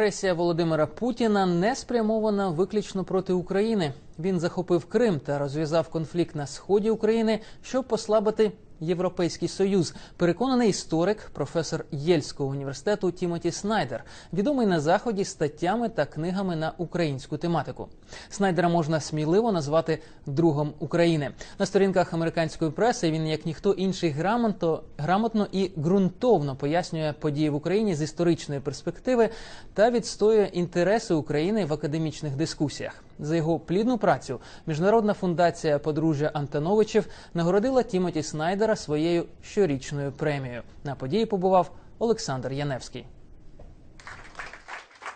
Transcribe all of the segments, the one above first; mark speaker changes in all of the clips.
Speaker 1: Агресія Володимира Путіна не спрямована виключно проти України. Він захопив Крим та розв'язав конфлікт на сході України, щоб послабити Європейський союз. Переконаний історик, професор Єльського університету Тімоті Снайдер, відомий на заході статтями та книгами на українську тематику. Снайдера можна сміливо назвати другом України. На сторінках американської преси він, як ніхто інший, грамотно, грамотно і ґрунтовно пояснює події в Україні з історичної перспективи та відстоює інтереси України в академічних дискусіях. За його плідну працю міжнародна фундація подружжя Антоновичів нагородила Тімоті Снайдера своєю щорічною премією. На події побував Олександр Яневський.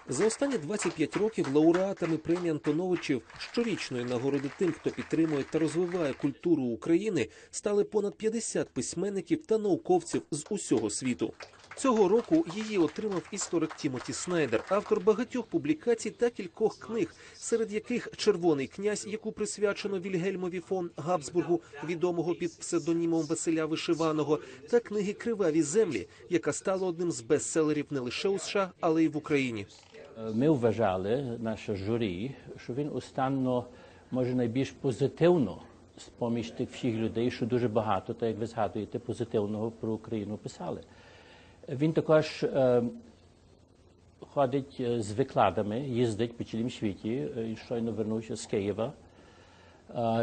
Speaker 2: За останні 25 років лауреатами премії Антоновичів щорічної нагороди тим, хто підтримує та розвиває культуру України, стали понад 50 письменників та науковців з усього світу. Цього року її отримав історик Тімоті Снайдер, автор багатьох публікацій та кількох книг, серед яких Червоний князь, яку присвячено Вільгельмові фон Габсбургу, відомого під псевдонімом Василя Вишиваного, та книги Криваві землі, яка стала одним з бестселерів не лише у США, але й в Україні.
Speaker 3: Ми вважали, наше журі, що він останньо може найбільш позитивно з поміж тих всіх людей, що дуже багато, так як ви згадуєте, позитивного про Україну писали. Він також е, ходить е, з викладами, їздить по цілім світі, е, щойно вернувся з Києва.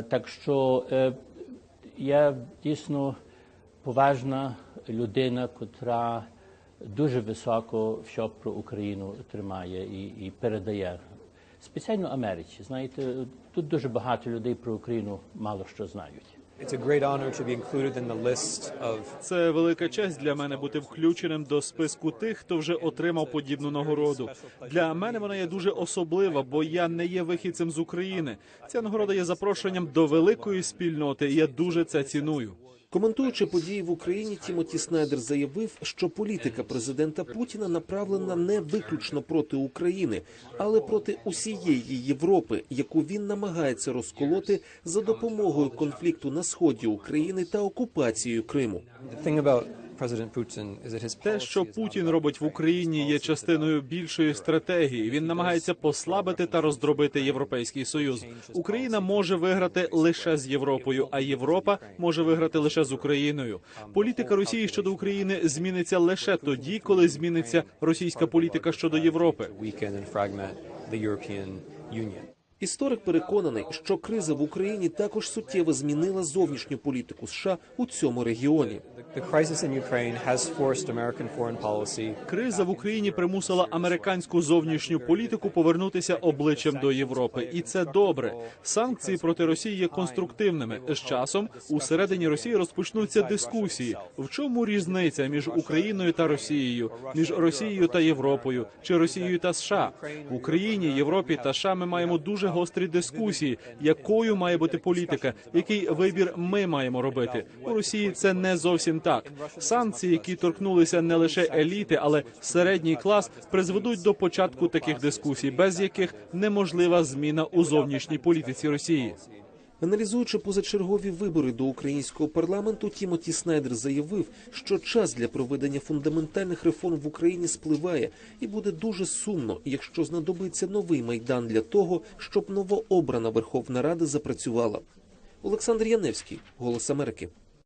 Speaker 3: Так що я дійсно поважна людина, котра дуже високо все про Україну тримає і, і передає. Спеціально Америці. Знаєте, тут дуже багато людей про Україну мало що знають.
Speaker 4: Це велика честь для мене бути включеним до списку тих, хто вже отримав подібну нагороду. Для мене вона є дуже особлива, бо я не є вихідцем з України. Ця нагорода є запрошенням до великої спільноти, і я дуже це ціную.
Speaker 2: Коментуючи події в Україні, Тімоті Снайдер заявив, що політика президента Путіна направлена не виключно проти України, але проти усієї Європи, яку він намагається розколоти за допомогою конфлікту на сході України та окупацією Криму.
Speaker 4: Те, що Путін робить в Україні, є частиною більшої стратегії. Він намагається послабити та роздробити європейський союз. Україна може виграти лише з Європою, а Європа може виграти лише з Україною. Політика Росії щодо України зміниться лише тоді, коли зміниться російська політика щодо Європи.
Speaker 2: Історик переконаний, що криза в Україні також суттєво змінила зовнішню політику США у цьому регіоні.
Speaker 4: Криза в Україні примусила американську зовнішню політику повернутися обличчям до Європи, і це добре. Санкції проти Росії є конструктивними. З часом усередині Росії розпочнуться дискусії. В чому різниця між Україною та Росією, між Росією та Європою, чи Росією та США? В Україні, Європі та США ми маємо дуже гострі дискусії, якою має бути політика, який вибір ми маємо робити. У Росії це не зовсім так. Санкції, які торкнулися не лише еліти, але середній клас, призведуть до початку таких дискусій, без яких неможлива зміна у зовнішній політиці Росії.
Speaker 2: Аналізуючи позачергові вибори до українського парламенту, Тімоті Снайдер заявив, що час для проведення фундаментальних реформ в Україні спливає, і буде дуже сумно, якщо знадобиться новий майдан для того, щоб новообрана Верховна Рада запрацювала. Олександр Яневський, Голос Америки.